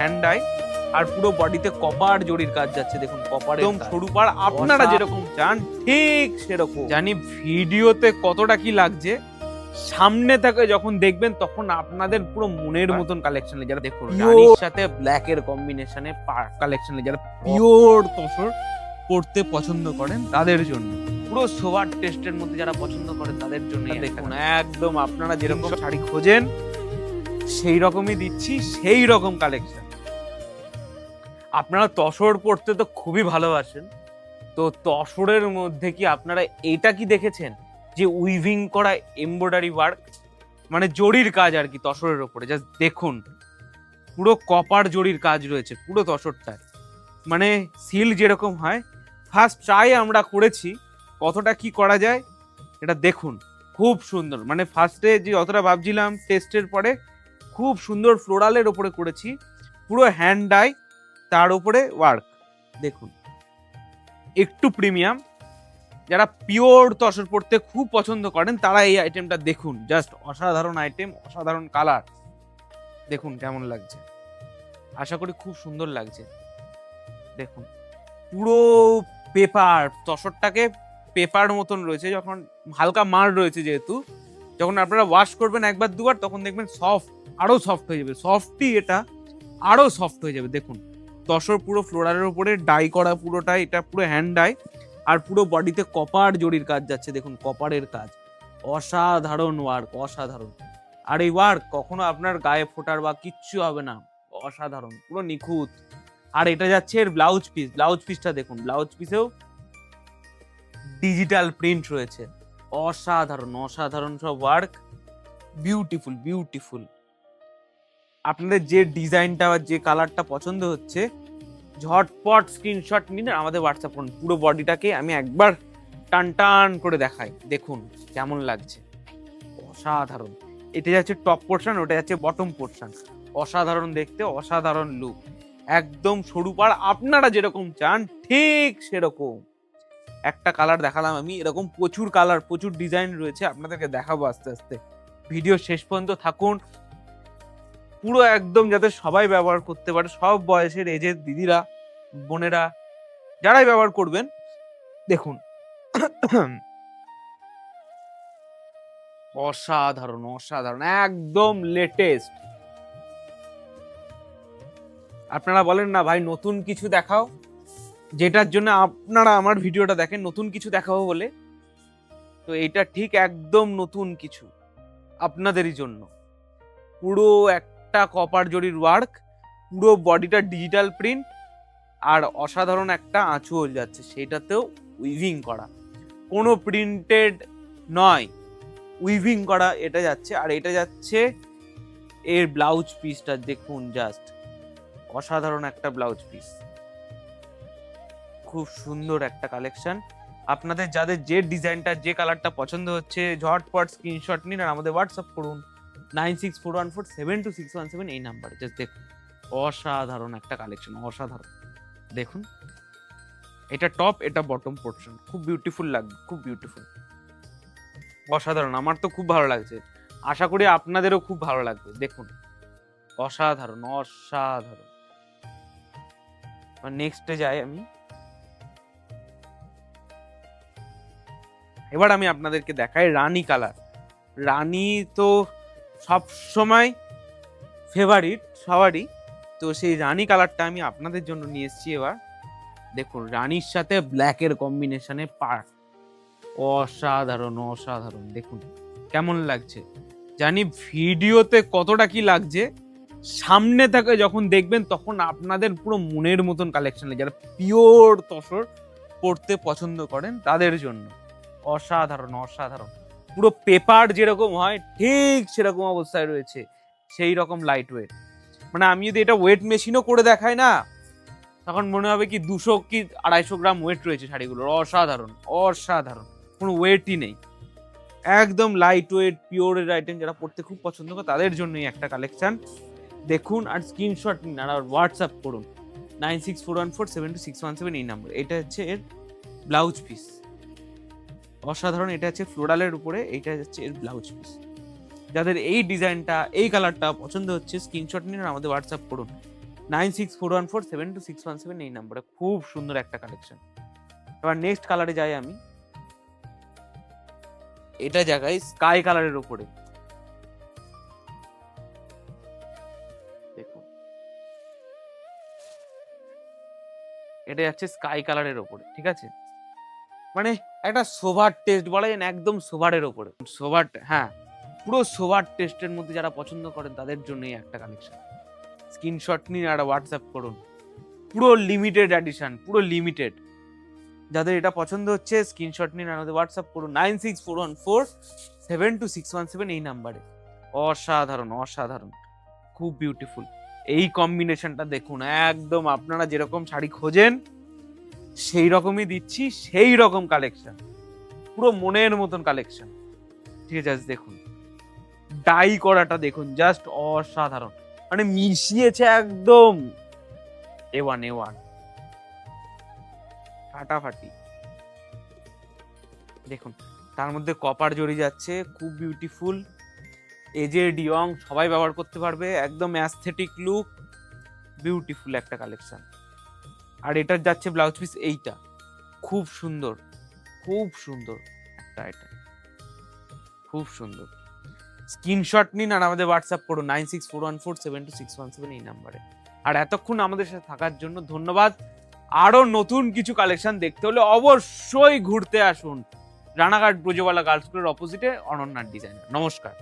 হ্যান্ডাই আর পুরো বডিতে কপার জড়ির কাজ যাচ্ছে দেখুন কপার একদম সরু পাড় আপনারা যেরকম চান ঠিক সেরকম। জানি ভিডিওতে কতটা কি লাগছে সামনে থেকে যখন দেখবেন তখন আপনাদের পুরো মনের মতন কালেকশন যারা দেখুন রানীর সাথে ব্ল্যাক এর কম্বিনেশনে কালেকশন যারা পিওর তসর পড়তে পছন্দ করেন তাদের জন্য। পুরো সোভার টেস্টের মধ্যে যারা পছন্দ করেন তাদের জন্য দেখুন একদম আপনারা যেরকম শাড়ি খোঁজেন সেই রকমই দিচ্ছি সেই রকম কালেকশন আপনারা তসর পড়তে তো খুবই ভালোবাসেন। তো তসরের মধ্যে কি আপনারা এটা কি দেখেছেন? যে উইভিং করা এমব্রয়ডারি ওয়ার্ক মানে জরির কাজ আর কি তসরের ওপরে জাস্ট দেখুন। পুরো কপার জরির কাজ রয়েছে, পুরো তসরটায় মানে সিল যেরকম হয় ফার্স্ট ট্রাই আমরা করেছি, কতটা কি করা যায়, এটা দেখুন, খুব সুন্দর। মানে ফার্স্টে যে অতটা ভাবছিলাম টেস্টের পরে খুব সুন্দর ফ্লোরালের ওপরে করেছি, পুরো হ্যান্ড ডাই তার উপরে ওয়ার্ক দেখুন। একটু প্রিমিয়াম যারা পিওর তসর পড়তে খুব পছন্দ করেন, তারা এই আইটেমটা দেখুন। জাস্ট অসাধারণ আইটেম অসাধারণ কালার দেখুন কেমন লাগছে। আশা করি খুব সুন্দর লাগছে। দেখুন। পুরো পেপার তসরটাকে পেপার মতন রয়েছে, যখন হালকা মার রয়েছে যেহেতু, যখন আপনারা ওয়াশ করবেন একবার দুবার, তখন দেখবেন সফট আরও সফট হয়ে যাবে। সফটই এটা আরও সফট হয়ে যাবে। দেখুন। তসর পুরো ফ্লোরারের উপরে ডাই করা পুরোটাই এটা পুরো হ্যান্ড ডাই আর পুরো বডিতে কপার জড়ির কাজ যাচ্ছে। দেখুন কপারের কাজ। অসাধারণ ওয়ার্ক অসাধারণ। আর এই ওয়ার্ক কখনো আপনার গায়ে ফোটার বা কিচ্ছু হবে না। অসাধারণ, পুরো নিখুঁত। আর এটা যাচ্ছে এর ব্লাউজ পিস ব্লাউজ পিসটা দেখুন ব্লাউজ পিসেও ডিজিটাল প্রিন্ট রয়েছে। অসাধারণ অসাধারণ সব ওয়ার্ক বিউটিফুল বিউটিফুল আপনাদের যে ডিজাইনটা বা যে কালারটা পছন্দ হচ্ছে ঝটপট স্ক্রিনশট নিন আমাদের হোয়াটসঅ্যাপ করুন। পুরো বডিটাকে আমি একবার টান টান করে দেখাই। দেখুন কেমন লাগছে। অসাধারণ। এটা যাচ্ছে টপ পোর্শন ওটা যাচ্ছে বটম পোর্শন অসাধারণ দেখতে, অসাধারণ লুক একদম সরু পাড়, আপনারা যেরকম চান, ঠিক সেরকম। একটা কালার দেখালাম আমি, এরকম প্রচুর কালার প্রচুর ডিজাইন রয়েছে, আপনাদেরকে দেখাবো আস্তে আস্তে। ভিডিও শেষ পর্যন্ত থাকুন। পুরো একদম যাতে সবাই ব্যবহার করতে পারে, সব বয়সের এজের দিদিরা, বোনেরা, যারাই ব্যবহার করবেন, দেখুন। অসাধারণ অসাধারণ, একদম লেটেস্ট আপনারা বলেন না, ভাই, নতুন কিছু দেখাও? যেটার জন্য আপনারা আমার ভিডিওটা দেখেন, নতুন কিছু দেখাবো বলে। তো এটা ঠিক একদম নতুন কিছু আপনাদেরই জন্য। পুরো একটা কপার জরির ওয়ার্ক পুরো বডিটা ডিজিটাল প্রিন্ট আর অসাধারণ একটা আঁচুল যাচ্ছে, সেটাতেও উইভিং করা। কোনো প্রিন্টেড নয় উইভিং করা, এটা যাচ্ছে, আর এটা যাচ্ছে এর ব্লাউজ পিসটা দেখুন জাস্ট অসাধারণ একটা ব্লাউজ পিস খুব সুন্দর একটা কালেকশন আপনাদের যাদের যে ডিজাইনটা যে কালারটা পছন্দ হচ্ছে, ঝটপট স্ক্রিনশট নিন আর আমাদের হোয়াটসঅ্যাপ করুন। Nine six four one four seven two six one seven এই নাম্বারে জাস্ট দেখুন। অসাধারণ একটা কালেকশন অসাধারণ। দেখুন, এটা টপ এটা বটম পোর্শন খুব বিউটিফুল লাগবে, খুব বিউটিফুল অসাধারণ, আমার তো খুব ভালো লাগছে। আশা করি আপনাদেরও খুব ভালো লাগবে। দেখুন, অসাধারণ অসাধারণ। নেক্সটে যাই আমি। এবার আমি আপনাদেরকে দেখাই রানী কালার রানী তো সব সময় ফেভারিট সবারই। তো সেই রানী কালারটা আমি আপনাদের জন্য নিয়ে এসেছি এবার। দেখুন, রানীর সাথে ব্ল্যাকের কম্বিনেশনে পার্ক অসাধারণ অসাধারণ। দেখুন, কেমন লাগছে। জানি ভিডিওতে কতটা কি লাগছে। সামনে থেকে যখন দেখবেন, তখন আপনাদের পুরো মনের মতন কালেকশন যারা পিওর তসর পড়তে পছন্দ করেন, তাদের জন্য। অসাধারণ অসাধারণ। পুরো পেপার যেরকম হয়, ঠিক সেরকম অবস্থায় রয়েছে, সেই রকম লাইট ওয়েট মানে আমি যদি এটা ওয়েট মেশিনও করে দেখাই না, তখন মনে হবে কি দুশো কি আড়াইশো গ্রাম ওয়েট রয়েছে শাড়িগুলোর। অসাধারণ অসাধারণ, কোনো ওয়েটই নেই। একদম লাইট ওয়েট পিওরের আইটেম যারা পড়তে খুব পছন্দ করে, তাদের জন্যই একটা কালেকশান দেখুন আর স্ক্রিনশট নিন আর হোয়াটসঅ্যাপ করুন। Nine six four one four seven two six one seven এই নাম্বার এটা হচ্ছে এর ব্লাউজ পিস অসাধারণ, এটা হচ্ছে ফ্লোরালের উপরে, এইটা হচ্ছে এর ব্লাউজ পিস যাদের এই ডিজাইনটা, এই কালারটা পছন্দ হচ্ছে স্ক্রিনশট নিন আমাদের হোয়াটসঅ্যাপ করুন। Nine six four one four seven two six one seven এই নাম্বারে খুব সুন্দর একটা কালেকশন এবার নেক্সট কালারে যাই আমি। এটা জায়গায় স্কাই কালারের উপরে। দেখুন। এটা যাচ্ছে স্কাই কালারের ওপরে ঠিক আছে? মানে একটা সোভার টেস্ট বলা যায় একদম সোভারের ওপরে। সোভার হ্যাঁ পুরো সোভার টেস্টের মধ্যে যারা পছন্দ করেন, তাদের জন্যই একটা কালেকশন স্ক্রিনশট নিন আর হোয়াটসঅ্যাপ করুন। পুরো লিমিটেড এডিশন পুরো লিমিটেড যাদের এটা পছন্দ হচ্ছে স্ক্রিনশট নিন আমাদের হোয়াটসঅ্যাপ করুন। Nine six four one four seven two six one seven এই নাম্বারে অসাধারণ অসাধারণ। খুব বিউটিফুল এই কম্বিনেশনটা দেখুন। একদম আপনারা যেরকম শাড়ি খোঁজেন সেই রকমই দিচ্ছি, সেই রকম কালেকশন পুরো মনের মতন কালেকশন ঠিক আছে দেখুন। ডাই করাটা দেখুন জাস্ট অসাধারণ। মানে মিশিয়েছে একদম। এ ওয়ান এ ওয়ান ফাটাফাটি। দেখুন, তার মধ্যে কপার জড়ি যাচ্ছে, খুব বিউটিফুল এজে ইয়ং সবাই ব্যবহার করতে পারবে, একদম অ্যাস্থেটিক লুক বিউটিফুল একটা কালেকশন আর এটার যাচ্ছে ব্লাউজ পিস এইটা। খুব সুন্দর খুব সুন্দর একটা খুব সুন্দর। স্ক্রিনশট নিন আর আমাদের হোয়াটসঅ্যাপ করুন nine six four one four seven two six one seven এই নাম্বারে আর এতক্ষণ আমাদের সাথে থাকার জন্য ধন্যবাদ। আরও নতুন কিছু কালেকশন দেখতে হলে অবশ্যই ঘুরতে আসুন। রানাঘাট ব্রজবালা গার্লস স্কুলের অপোজিটে অনন্যার ডিজাইনার নমস্কার।